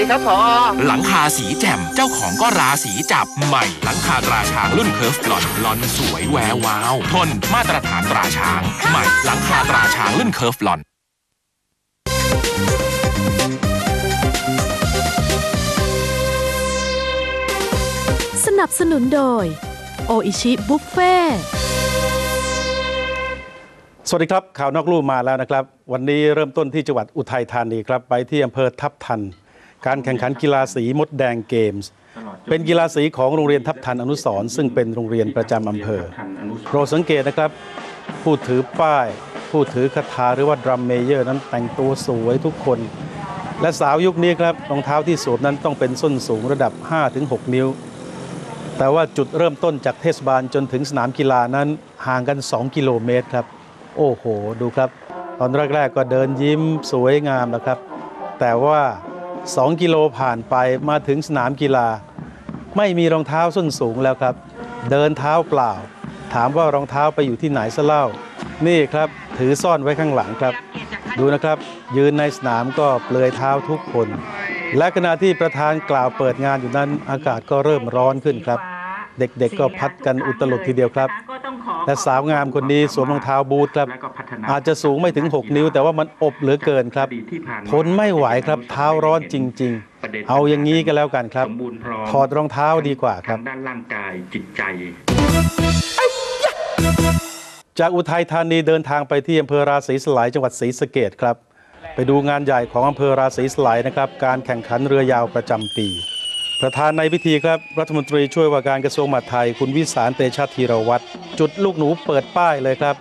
ดีครับพอหลังคาสีแจ่มเจ้าของก็ราสีจับใหม่ หลังคาตราช้างรุ่นเคิร์ฟบลอนบลอนสวยแวววาว ทนมาตรฐานตราช้าง ใหม่ หลังคาตราช้างรุ่นเคิร์ฟบลอนสนับสนุนโดย โออิชิบุฟเฟ่สวัสดีครับ ข่าวนอกลู่มาแล้วนะครับ วันนี้เริ่มต้นที่จังหวัดอุทัยธานีครับ ไปที่อำเภอทับทัน การแข่งขันกีฬาสีมดแดงเกมส์ เป็นกีฬาสีของโรงเรียนทับทันอนุสรณ์ซึ่งเป็นโรงเรียนประจำอำเภอโปรดสังเกตนะครับ ผู้ถือป้าย ผู้ถือคาถาหรือว่าดรัมเมเยอร์นั้นแต่งตัวสวยทุกคน และสาวยุคนี้ครับรองเท้าที่สวมนั้นต้องเป็นส้นสูงระดับ 5-6 นิ้ว แต่ว่าจุดเริ่มต้นจากเทศบาลจนถึงสนามกีฬานั้นห่างกัน 2 กิโลเมตรครับ โอ้โห ดูครับ ตอนแรกๆก็เดินยิ้มสวยงามนะครับ แต่ว่า 2 กิโลผ่านไปมาถึงสนามกีฬา ไม่มีรองเท้าส้นสูงแล้วครับ เดินเท้าเปล่า ถามว่ารองเท้าไปอยู่ที่ไหนซะเล่า นี่ครับถือซ่อนไว้ข้างหลังครับ ดูนะครับ ยืนในสนามก็เปลือยเท้าทุกคน และขณะที่ประธานกล่าวเปิดงานอยู่นั้นอากาศก็เริ่มร้อนขึ้นครับ เด็กๆก็พัดกันอุตลุดทีเดียวครับ และสาวงามคนนี้สวมรองเท้าบูทครับ อาจจะสูงไม่ถึง 6 นิ้ว แต่ว่ามันอบเหลือเกินครับทนไม่ไหวครับเท้าร้อนจริง ๆ เอาอย่างนี้ก็แล้วกันครับสมบูรณ์พร้อมถอดรองเท้าดีกว่าครับทางด้านร่างกายจิตใจ จากอุทัยธานีเดินทางไปที่อำเภอราศีสไลยจังหวัดศรีสะเกดครับ ไปดูงานใหญ่ของอำเภอราศีสไลยนะครับ การแข่งขันเรือยาวประจำปี ประธานในพิธีครับรัฐมนตรีช่วยว่าการกระทรวงมหาดไทย คุณวิสารเตชะธีรวัตรจุดลูกหนูเปิดป้ายเลยครับ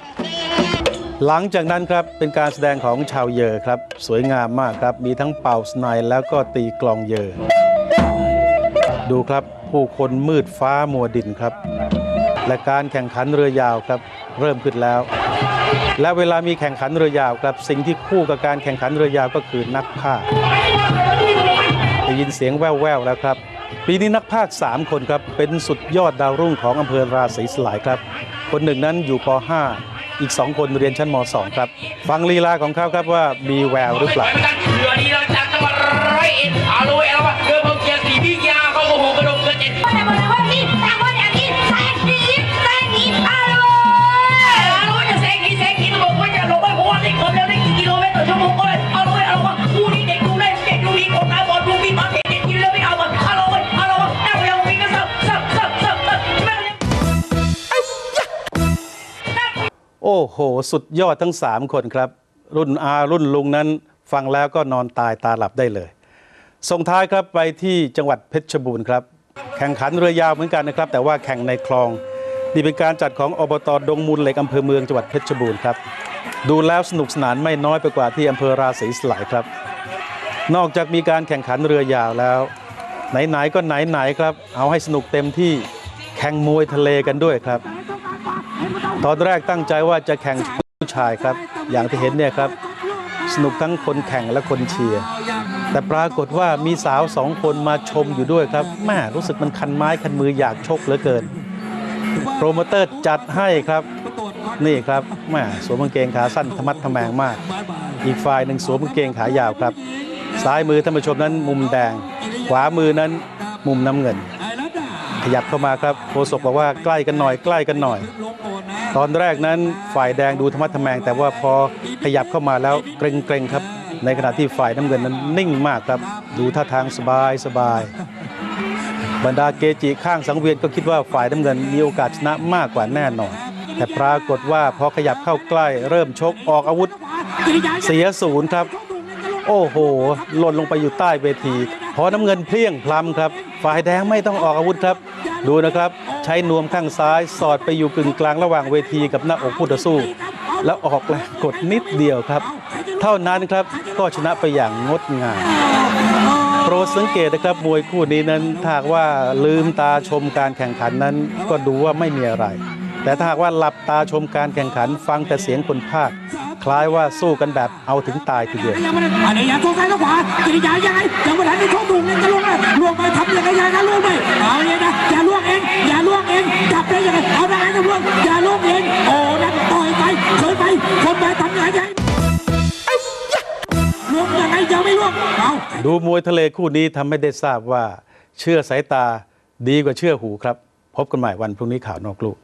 หลังจากนั้นครับเป็นการแสดงของชาวเยอครับ สวยงามมากครับ มีทั้งเป่าสไนด์แล้วก็ตีกลองเยอ ดูครับผู้คนมืดฟ้ามัวดินครับ และการแข่งขันเรือยาวครับ เริ่มขึ้นแล้ว และเวลามีแข่งขันเรือยาวครับ สิ่งที่คู่กับการแข่งขันเรือยาวก็คือนักพา ได้ยินเสียงแว่วๆแล้วครับ ปีนี้นักภาค 3 คนครับ เป็นสุดยอดดาวรุ่งของอำเภอราศีสลายครับ คนหนึ่งนั้นอยู่ป .5 อีก 2 คนเรียนชั้นม .2 ครับ ฟังลีลาของเขาครับว่ามีแววหรือเปล่า หสุดยอดทั้ง 3 คนครับ รุ่นอารุ่นลุงนั้นฟังแล้วก็นอนตายตาหลับได้เลยส่งท้ายครับไปที่จังหวัดเพชรบูรณ์ครับ แข่งขันเรือยาวเหมือนกันนะครับ แต่ว่าแข่งในคลองนี่เป็นการจัดของอบตดงมูลเหล็กอำเภอเมืองจังหวัดเพชรบูรณ์ครับ ดูแล้วสนุกสนานไม่น้อยไปกว่าที่อำเภอราศีสลายครับ นอกจากมีการแข่งขันเรือยาวแล้ว ไหนๆก็ไหนๆครับ เอาให้สนุกเต็มที่แข่งมวยทะเลกันด้วยครับ ตอนแรกตั้งใจว่าจะแข่งผู้ชายครับ อย่างที่เห็นเนี่ยครับ สนุกทั้งคนแข่งและคนเชียร์แต่ปรากฏว่ามีสาวสองคนมาชมอยู่ด้วยครับแม่รู้สึกมันคันไม้คันมืออยากชกเหลือเกินโปรโมเตอร์จัดให้ครับ นี่ครับแม่สวมกางเกงขาสั้นธรรมัดทแมงมาก อีกฝ่ายหนึ่งสวมกางเกงขายาวครับ ซ้ายมือท่านผู้ชมนั้นมุมแดง ขวามือนั้นมุมน้ำเงิน ขยับเข้ามาครับโฆษกบอกว่าใกล้กันหน่อยใกล้กันหน่อย ตอนแรกนั้นฝ่ายแดงดูธรรมะทแมง แต่ว่าพอขยับเข้ามาแล้วเกรงๆครับ ในขณะที่ฝ่ายน้ำเงินนั้นนิ่งมากครับ ดูท่าทางสบายสบาย บรรดาเกจิข้างสังเวียนก็คิดว่าฝ่ายน้ำเงินมีโอกาสชนะมากกว่าแน่นอนแต่ปรากฏว่าพอขยับเข้าใกล้เริ่มชกออกอาวุธ เสียศูนย์ครับ โอ้โหหล่นลงไปอยู่ใต้เวทีพอน้ำเงินเพลียงพลัมครับ ฝ่ายแดงไม่ต้องออกอาวุธครับ ดูนะครับใช้นวมข้างซ้ายสอดไปอยู่กึ่งกลางระหว่างเวทีกับหน้าอกผู้ต่อสู้ แล้วออกแรงกดนิดเดียวครับ เท่านั้นครับก็ชนะไปอย่างงดงามโปรดสังเกตนะครับมวยคู่นี้นั้นถ้าหากว่าลืมตาชมการแข่งขันนั้น ก็ดูว่าไม่มีอะไร แต่ถ้าหากว่าหลับตาชมการแข่งขันฟังแต่เสียงคนพากย์คล้ายว่าสู้กันแบบเอาถึงตายทีเดียวยังไม่ได้อันนี้อย่าโชว์ซ้ายกับขวากิริยายังไงยังไม่ทันได้โชว์ดุงเนี่ยจะล่วงอะล่วงไปทำยังไงยังไงล่วงไปเอาเลยนะ ยังไงเอาได้ไงจะล่วงอย่าลุกเองโอ้นักต่อยไปเฉยไปคนไปทำยังไงยังไงล่วงยังไงยังไม่ไม่ล่วงเอาดูมวยทะเลคู่นี้ทำให้ได้ทราบว่า เชื่อสายตาดีกว่าเชื่อหูครับ พบกันใหม่วันพรุ่งนี้ข่าวนอกลูก